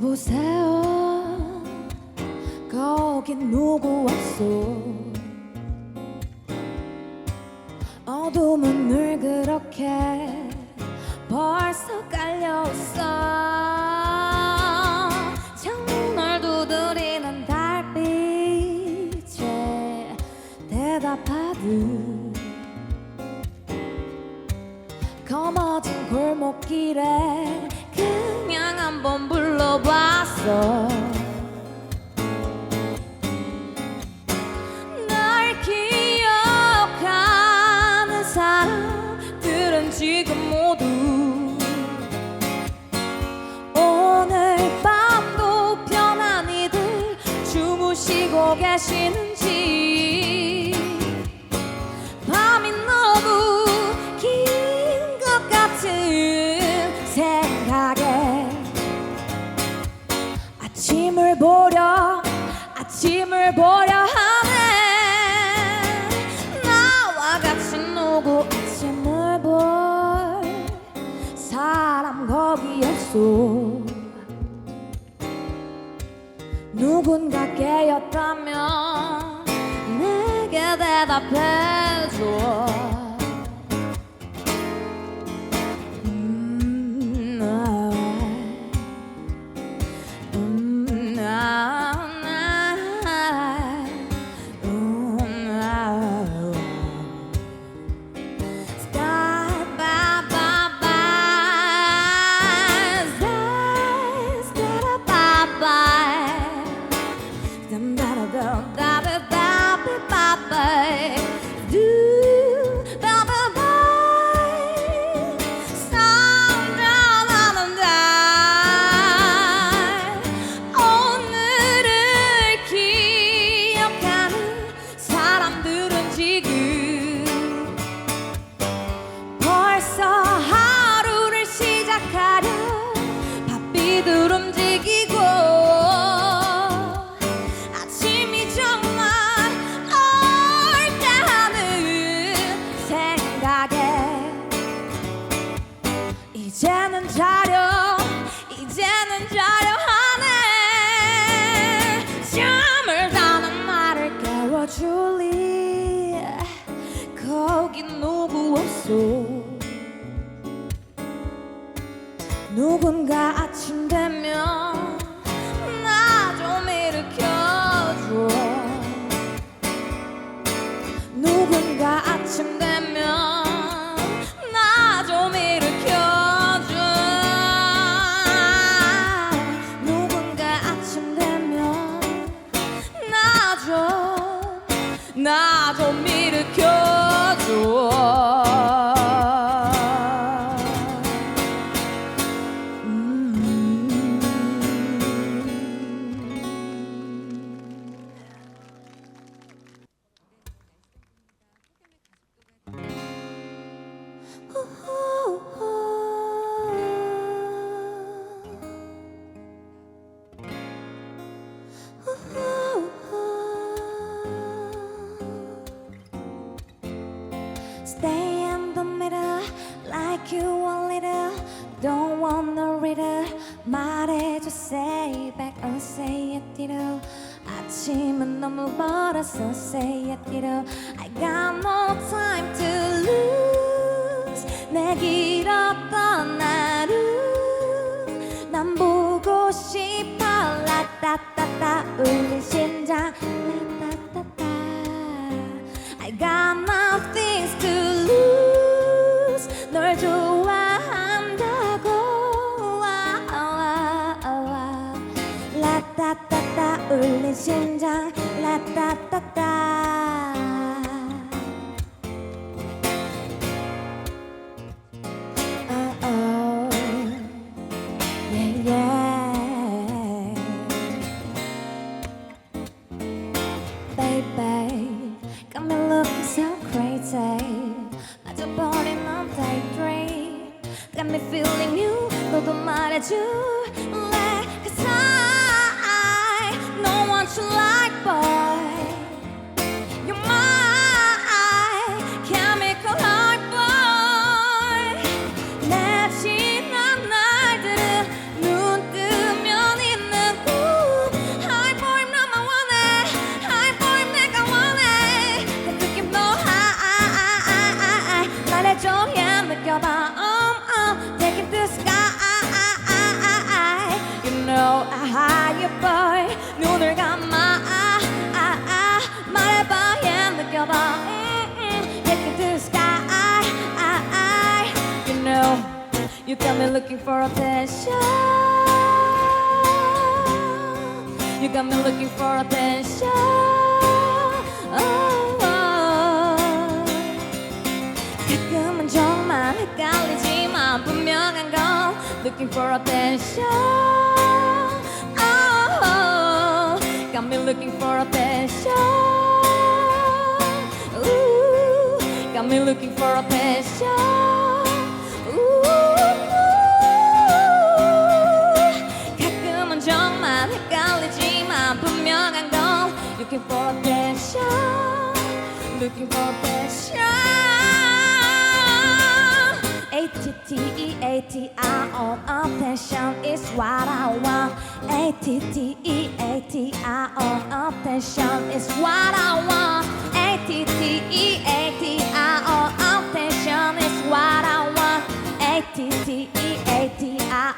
여보세요. 거기 누구 왔어 어둠은 늘 그렇게 벌써 깔려있어 불러봤어. 널 기억하는 사람들은 지금 모두 오늘 밤도 편안히들 주무시고 계시는 보려 하네. 나와 같이 누구 아침을 볼 사람 거기였소 누군가 깨었다면 내게 대답해줘 생각에 이제는 자려 이제는 자려 하네. 잠을 자는 나를 깨워줄리. 거기 누구 없어 누군가 나좀 like you a little Don't wanna read it 말해줘 say back or say it ditto 아침은 너무 멀어서 say it ditto I got no time to lose 내 길었던 하루 난 보고 싶어 라따따따 울린 심장 라따따따 I got nothing 울린 심장 라따따따 어, 어. You. You got me looking for attention. You got me looking for attention. Oh, oh. 가끔은 정말 헷갈리지만 분명한 건 Looking for attention. Oh, got me looking for attention. Ooh, got me looking for attention. Looking for attention. Looking for attention. A T T E A T I attention is what I want. A T T E A T I O attention is what I want. A T T E A T I O attention is what I want. A T T E A T I.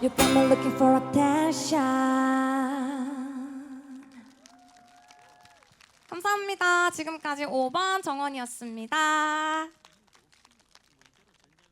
You got me looking for attention. 감사합니다. 지금까지 5번 정원이었습니다.